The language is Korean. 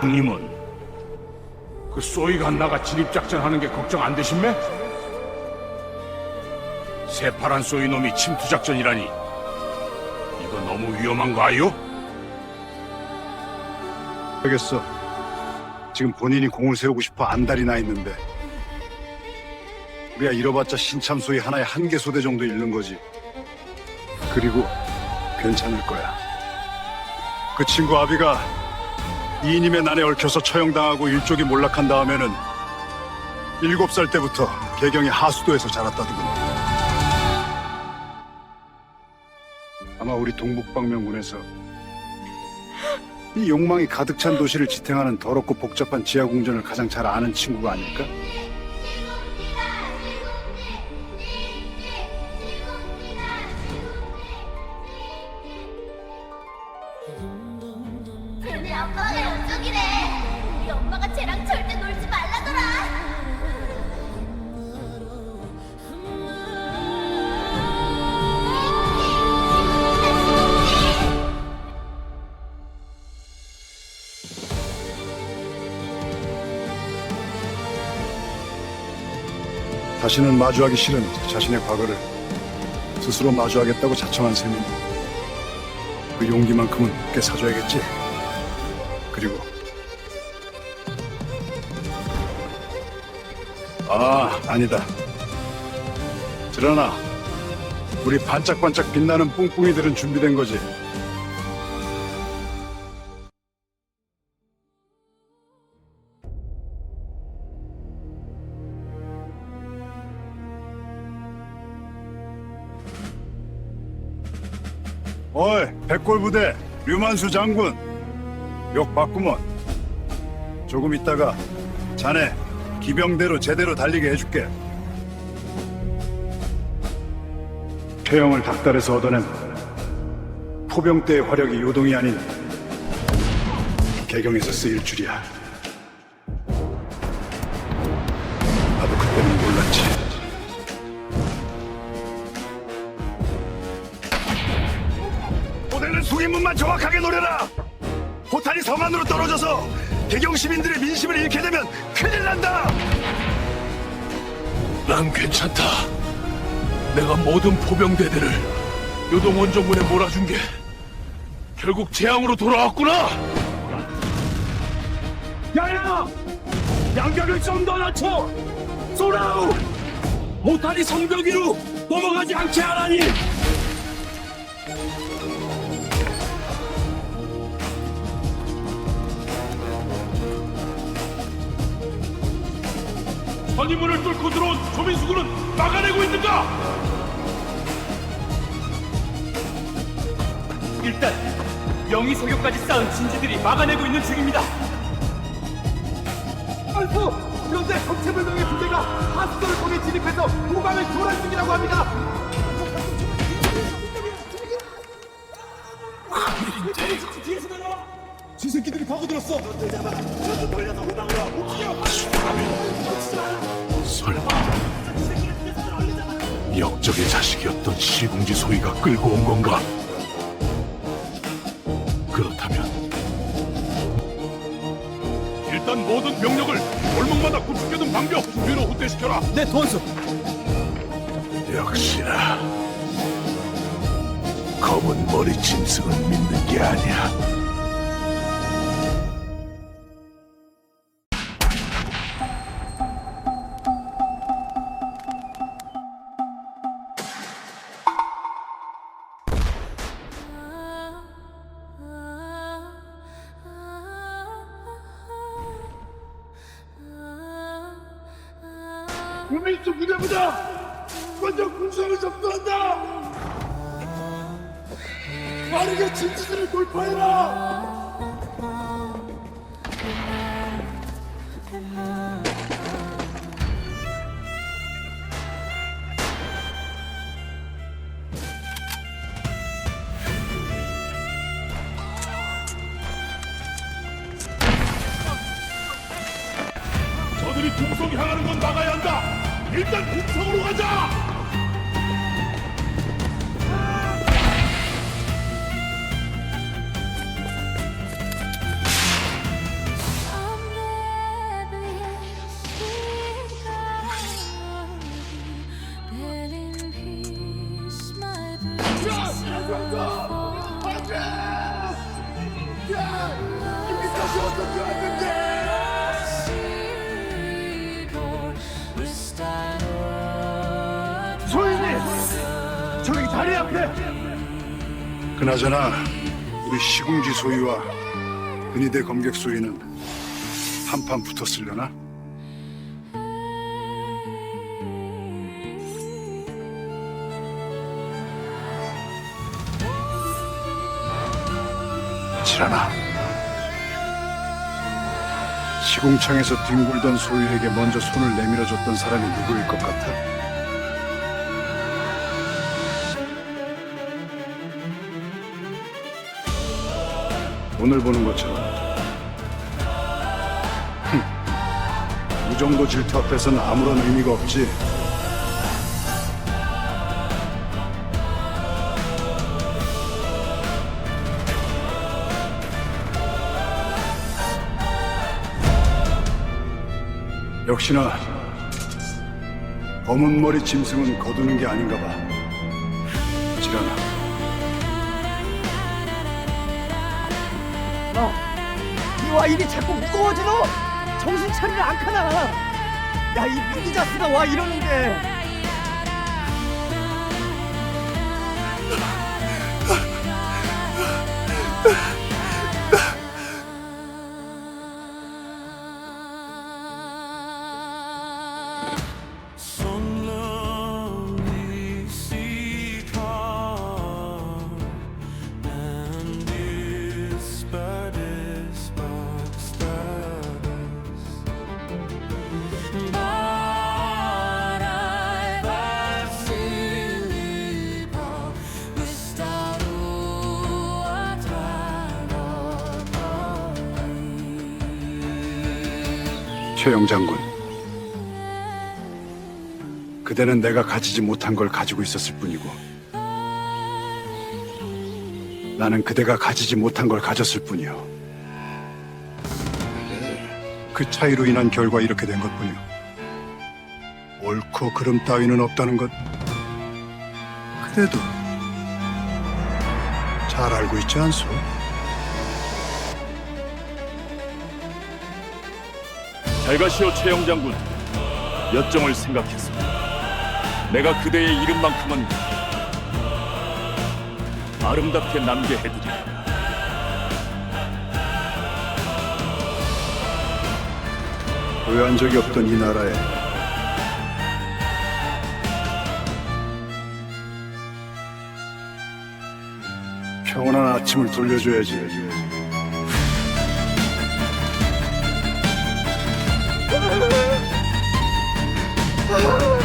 형님은 그 소이가 나가 진입작전 하는 게 걱정 안 되신매? 새파란 소이 놈이 침투작전이라니 이거 너무 위험한 거 아요? 알겠어. 지금 본인이 공을 세우고 싶어 안달이 나 있는데 우리가 잃어봤자 신참소이 하나에 한 개 소대 정도 잃는 거지. 그리고 괜찮을 거야. 그 친구 아비가 이인임의 난에 얽혀서 처형당하고 일족이 몰락한 다음에는 일곱 살 때부터 개경이 하수도에서 자랐다더군. 아마 우리 동북방면군에서 이 욕망이 가득 찬 도시를 지탱하는 더럽고 복잡한 지하 궁전을 가장 잘 아는 친구가 아닐까? 쟤네 아빠가 연쪽이래. 우리 엄마가 쟤랑 절대 놀지 말라더라. 다시는 마주하기 싫은 자신의 과거를 스스로 마주하겠다고 자청한 셈이니 그 용기만큼은 꽤 사줘야겠지. 그리고 아 아니다. 드러나 우리 반짝반짝 빛나는 뿡뿡이들은 준비된 거지. 어이, 백골부대 류만수 장군. 욕 봤구먼. 조금 있다가 자네 기병대로 제대로 달리게 해줄게. 폐영을 닭달에서 얻어낸 포병 때의 화력이 요동이 아닌 개경에서 쓰일 줄이야. 나도 그때는 몰랐지. 모델은 수인문만 정확하게 노려라. 포탄이 성 안으로 떨어져서 개경 시민들의 민심을 잃게 되면 큰일 난다. 난 괜찮다. 내가 모든 포병대들을 요동 원정군에 몰아준 게 결국 재앙으로 돌아왔구나. 야야, 양각을 좀 더 낮춰. 쏘라우. 모탈이 성벽 위로 넘어가지 않게 하라니. 선임문을 뚫고 들어온 조민수 군은 막아내고 있는가? 일단 영희 소교까지 쌓은 진지들이 막아내고 있는 중입니다. 아이고, 그런데 정체불명의 부대가 하수도를 통해 진입해서 도망을 교란 중이라고 합니다. 지새끼들이 파고들었어. 설마 역적의 자식이었던 시궁지 소희가 끌고 온 건가? 그렇다면 일단 모든 병력을 골목마다 구축해둔 방벽 뒤로 후퇴시켜라. 네, 도원수. 역시나 검은 머리 짐승은 믿는 게 아니야. 국민수 부대보다 먼저 군성을 접수한다! 빠르게 진지들을 돌파해라! 일단 공성으로 가자! 안돼! 이미 다시 어떻게 안돼! 그나저나 우리 시궁지 소위와 근위대 검객 소위는 한판 붙었으려나? 지라나 시궁창에서 뒹굴던 소위에게 먼저 손을 내밀어줬던 사람이 누구일 것 같아? 오늘 보는 것처럼. 흠, 이 정도 질투 앞에서는 아무런 의미가 없지. 역시나 검은 머리 짐승은 거두는 게 아닌가 봐. 지라나 와 이게 자꾸 무거워지노? 정신 차리를 안 카나 야이 무기 자스가 와 이러는데 최영 장군, 그대는 내가 가지지 못한 걸 가지고 있었을 뿐이고, 나는 그대가 가지지 못한 걸 가졌을 뿐이요. 그 차이로 인한 결과 이렇게 된 것뿐이요. 옳고 그름 따위는 없다는 것, 그대도 잘 알고 있지 않소? 잘 가시오 최영 장군. 여정을 생각해서 내가 그대의 이름만큼은 아름답게 남게 해드리. 보유한 적이 없던 이 나라에 평온한 아침을 돌려줘야지. 什 么